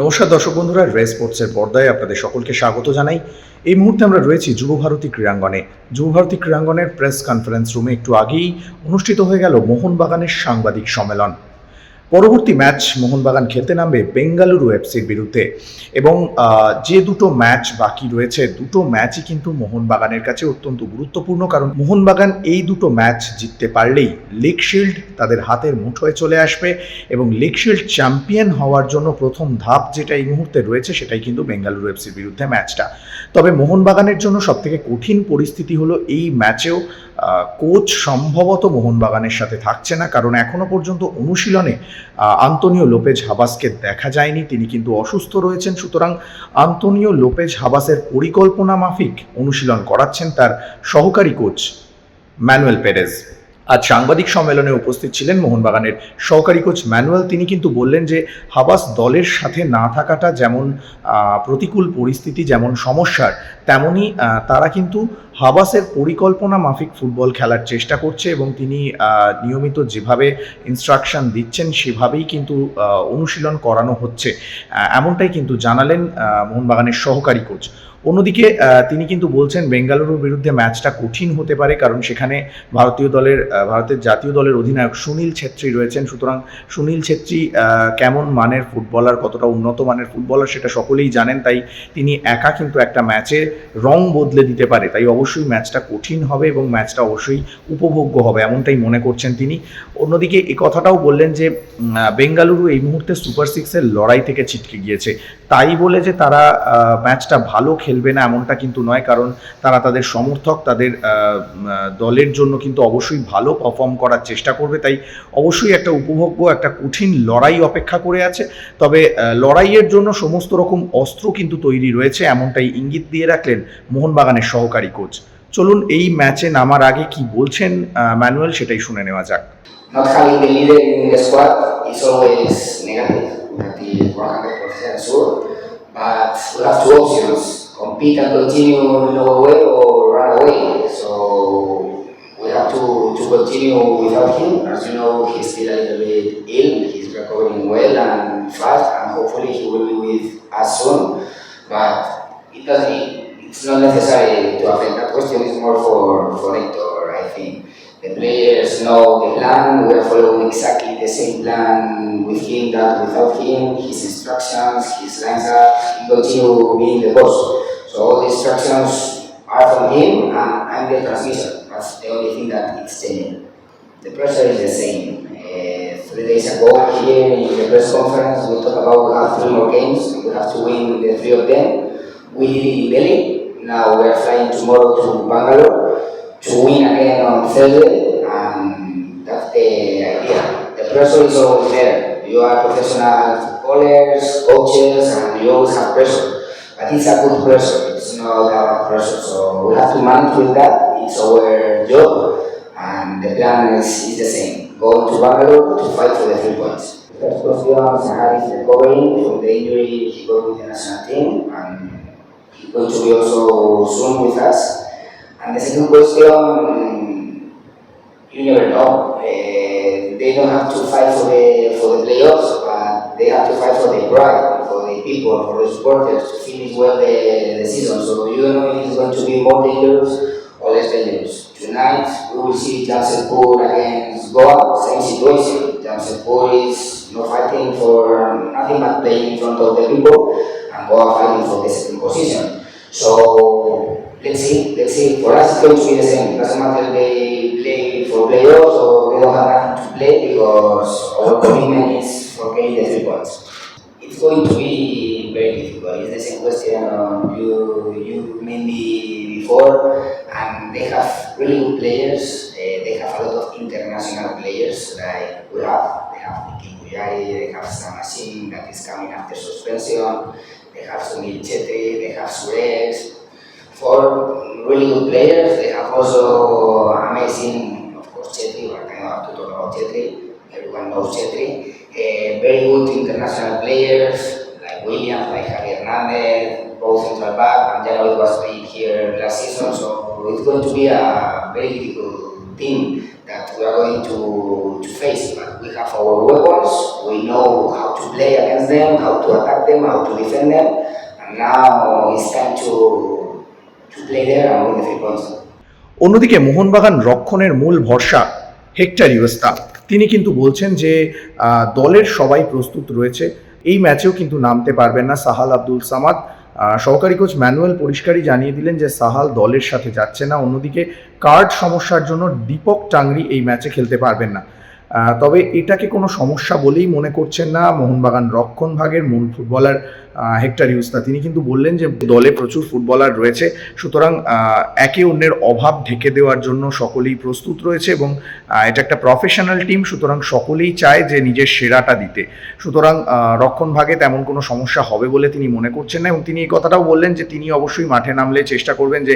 নমস্কার দর্শক বন্ধুরা রে স্পোর্টসের পর্দায় আপনাদের সকলকে স্বাগত জানাই। এই মুহূর্তে আমরা রয়েছি যুবভারতী ক্রীড়াঙ্গনে। যুবভারতী ক্রীড়াঙ্গনের প্রেস কনফারেন্স রুমে একটু আগেই অনুষ্ঠিত হয়ে গেল মোহনবাগানের সাংবাদিক সম্মেলন। পরবর্তী ম্যাচ মোহনবাগান খেলতে নামবে বেঙ্গালুরু এফসির বিরুদ্ধে। এবং যে দুটো ম্যাচ বাকি রয়েছে, দুটো ম্যাচই কিন্তু মোহনবাগানের কাছে অত্যন্ত গুরুত্বপূর্ণ। কারণ মোহনবাগান এই দুটো ম্যাচ জিততে পারলেই লেগ শিল্ড তাদের হাতের মুঠোয় চলে আসবে এবং লেগ শিল্ড চ্যাম্পিয়ন হওয়ার জন্য প্রথম ধাপ যেটা এই মুহূর্তে রয়েছে সেটাই কিন্তু বেঙ্গালুরু এফসির বিরুদ্ধে ম্যাচটা। তবে মোহনবাগানের জন্য সবথেকে কঠিন পরিস্থিতি হলো এই ম্যাচেও কোচ সম্ভবত মোহনবাগানের সাথে থাকছে না, কারণ এখনও পর্যন্ত অনুশীলনে আন্তনীয় আন্তনিও লোপেজ হাবাসকে দেখা যায়নি। তিনি কিন্তু অসুস্থ রয়েছেন, সুতরাং আন্তনিও লোপেজ হাবাসের পরিকল্পনা মাফিক অনুশীলন করাচ্ছেন তার সহকারী কোচ ম্যানুয়েল পেরেজ। আজ সাংবাদিক সম্মেলনে উপস্থিত ছিলেন মোহনবাগানের সহকারী কোচ ম্যানুয়াল। তিনি কিন্তু বললেন যে, হাবাস দলের সাথে না থাকাটা যেমন প্রতিকূল পরিস্থিতি, যেমন সমস্যার তেমনই তারা কিন্তু হাবাসের পরিকল্পনা মাফিক ফুটবল খেলার চেষ্টা করছে এবং তিনি নিয়মিত যেভাবে ইনস্ট্রাকশন দিচ্ছেন, সেভাবেই কিন্তু অনুশীলন করানো হচ্ছে। এমনটাই কিন্তু জানালেন মোহনবাগানের সহকারী কোচ। অন্যদিকে তিনি কিন্তু বলছেন বেঙ্গালুরুর বিরুদ্ধে ম্যাচটা কঠিন হতে পারে, কারণ সেখানে ভারতীয় দলের ভারতের জাতীয় দলের অধিনায়ক সুনীল ছেত্রী রয়েছেন। সুতরাং সুনীল ছেত্রী কেমন মানের ফুটবলার, কতটা উন্নত মানের ফুটবলার সেটা সকলেই জানেন, তাই তিনি একা কিন্তু একটা ম্যাচে রং বদলে দিতে পারে। তাই অবশ্যই ম্যাচটা কঠিন হবে এবং ম্যাচটা অবশ্যই উপভোগ্য হবে, এমনটাই মনে করছেন তিনি। অন্যদিকে এই কথাটাও বললেন যে বেঙ্গালুরু এই মুহূর্তে সুপার সিক্সের লড়াই থেকে ছিটকে গিয়েছে। তাই বলে যে তারা ম্যাচটা ভালো খেলবে না এমনটা কিন্তু নয়, কারণ তারা তাদের সমর্থক, তাদের দলের জন্য কিন্তু অবশ্যই ভালো পারফর্ম করার চেষ্টা করবে তাই অবশ্যই একটা উপভোগ্য, একটা কঠিন লড়াই অপেক্ষা করে আছে তবে লড়াইয়ের জন্য সমস্ত রকম অস্ত্র কিন্তু তৈরি রয়েছে, এমনটাই ইঙ্গিত দিয়ে রাখলেন মোহনবাগানের সহকারী কোচ চলুন এই ম্যাচে নামার আগে কি বলছেন ম্যানুয়েল সেটাই শুনে নেওয়া যাক not having the leader in the squad is always negative. That is 100% sure. But we have two options: compete and continue in our way, or run away. So we have to, to continue without him. As you know, he's still a little bit ill. He's recovering well and fast, and hopefully he will be with us soon. But it doesn't. It's not necessary to affect. That question is more for for Hector, I think. The players the plan. We are following exactly the same plan with him that without him, his instructions, his lines he continue being the boss. So all the instructions are from him and I'm the transmission. That's the only thing that it's changing. The pressure is the same. Uh, three days ago here in the press conference, we talked about we have three more games we have to win the three of them. We did it in Delhi. Now we are flying tomorrow to Bangalore to win again on Thursday, pressure is there. You are professional footballers, coaches, and you always have pressure. But it's a good pressure, it's not a pressure. So we have to manage with that. It's our job, and the plan is, is the same. Go to Bangalore to fight for the three points. First question, Sahar is recovering from the injury he got with the national team, and he's going to be also soon with us. And the second question, you never know. Uh, they don't have to fight for the for the playoffs, but they have to fight for the pride, for the people, for the supporters to finish well the, the season. So you don't know if it's going to be more dangerous or less dangerous. Tonight we will see Jamshedpur against Goa, same situation. Jamshedpur is know, fighting for nothing but playing in front of the people, and Goa fighting for the second position. So let's see, let's see. For us, it's going to be the same. It doesn't matter they play for playoffs or they don't have because our commitment is for getting the three points. It's going to be very difficult. It's the same question you you made me before, and they have really good players. Uh, they have a lot of international players like we have. They have Nicky Kuyari, they have Samasin that is coming after suspension. They have Sunil Chetri, they have Suresh. For really good players, they have also amazing, of course, Chetri. About Chetri. Everyone knows Chetri. Uh, very good international players like Williams, like Javier Hernandez, both central back. And Jano was playing here last season, so it's going to be a very difficult team that we are going to, to face. But we have our weapons, we know how to play against them, how to attack them, how to defend them, and now it's time to, to play there and win the three points. অন্যদিকে মোহনবাগান রক্ষণের মূল ভরসা hectare ইউস্তা তিনি কিন্তু বলছেন যে দলের সবাই প্রস্তুত রয়েছে। এই ম্যাচেও কিন্তু নামতে পারবেন না সাহাল আব্দুল সামাদ। সহকারী কোচ ম্যানুয়েল পরিষ্কারই জানিয়ে দিলেন যে, সাহাল দলের সাথে যাচ্ছে না। অন্যদিকে, কার্ড সমস্যার জন্য দীপক টাংরি এই ম্যাচে খেলতে পারবেন না। তবে এটাকে কোনো সমস্যা বলেই মনে করছেন না মোহনবাগান রক্ষণ ভাগের মূল ফুটবলার হেক্টর ইউস্তা তিনি কিন্তু বললেন যে দলে প্রচুর ফুটবলার রয়েছে। সুতরাং একে অন্যের অভাব ঢেকে দেওয়ার জন্য সকলেই প্রস্তুত রয়েছে এবং এটা একটা প্রফেশনাল টিম সুতরাং সকলেই চায় যে নিজের সেরাটা দিতে। সুতরাং রক্ষণ ভাগে তেমন কোনো সমস্যা হবে বলে তিনি মনে করছেন না এবং তিনি এই কথাটাও বললেন যে তিনি অবশ্যই মাঠে নামলে চেষ্টা করবেন যে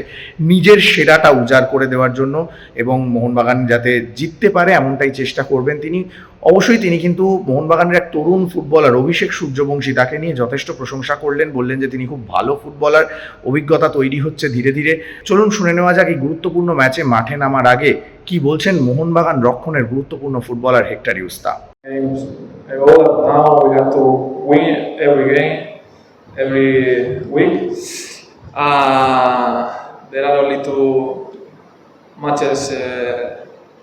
নিজের সেরাটা উজাড় করে দেওয়ার জন্য এবং মোহনবাগান যাতে জিততে পারে এমনটাই চেষ্টা করবেন তিনি। অবশ্যই তিনি কিন্তু মোহনবাগানের এক তরুণ ফুটবলার অভিষেক সূর্যবংশী তাকে নিয়ে যথেষ্ট প্রশংসা করলেন বললেন যে তিনি খুব ভালো ফুটবলার অভিজ্ঞতা তৈরি হচ্ছে ধীরে ধীরে চলুন শুনে নেওয়া যাক এই গুরুত্বপূর্ণ ম্যাচে মাঠে নামার আগে কি বলছেন মোহনবাগান রক্ষণের গুরুত্বপূর্ণ footballer Hector Yuste. Uh, there are only two matches uh,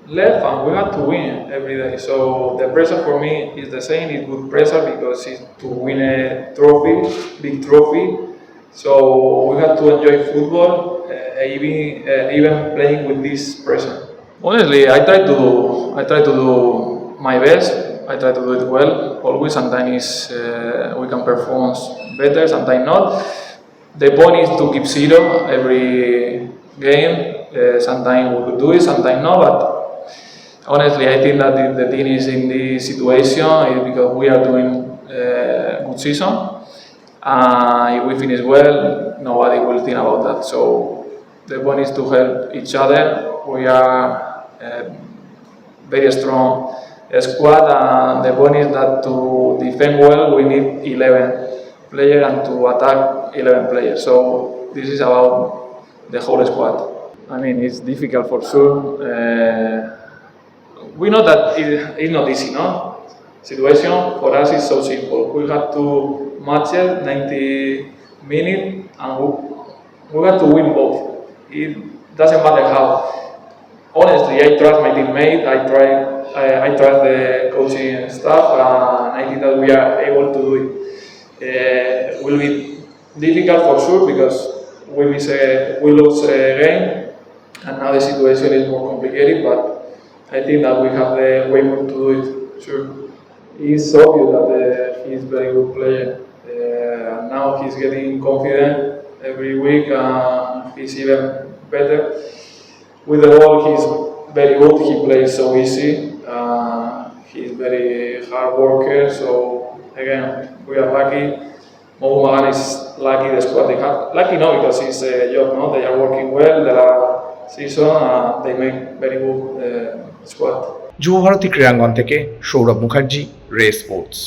left and we have to win every day. So the pressure for me is the same, it's good pressure because it's to win a trophy, big trophy. So we have to enjoy football, uh, even, uh, even playing with this pressure. Honestly, I try to do, I try to do my best. I try to do it well. Always, sometimes uh, we can perform better, sometimes not. The point is to keep zero every game. Sometimes we could do it, sometimes not. But honestly, I think that the, the team is in this situation because we are doing uh, good season. Uh, if we finish well, nobody will think about that. So the point is to help each other. We are uh, very strong squad, and the point is that to defend well, we need 11 players and to attack 11 players. So this is about the whole squad. I mean, it's difficult for sure. Uh, we know that it, it's not easy, no? Situation for us is so simple. We have to match it 90 minutes and we, we have to win both. It doesn't matter how. Honestly, I trust my teammate. I try. I, I trust the coaching staff, and I think that we are able to do it. Uh, will be difficult for sure because we miss a, we lose a game, and now the situation is more complicated. But I think that we have the way more to do it. Sure, it's obvious that uh, he's a very good player. Uh, and now he's getting confident every week, and he's even better. With the ball, he's very good. He plays so easy. Uh, he's very hard worker. So again, we are lucky. Mohumagan is lucky. The squad they have lucky no because it's a job. No, they are working well. There are সিসোয়া দেই যুব ভারতী ক্রীড়াঙ্গন থেকে সৌরভ মুখার্জি রে sports.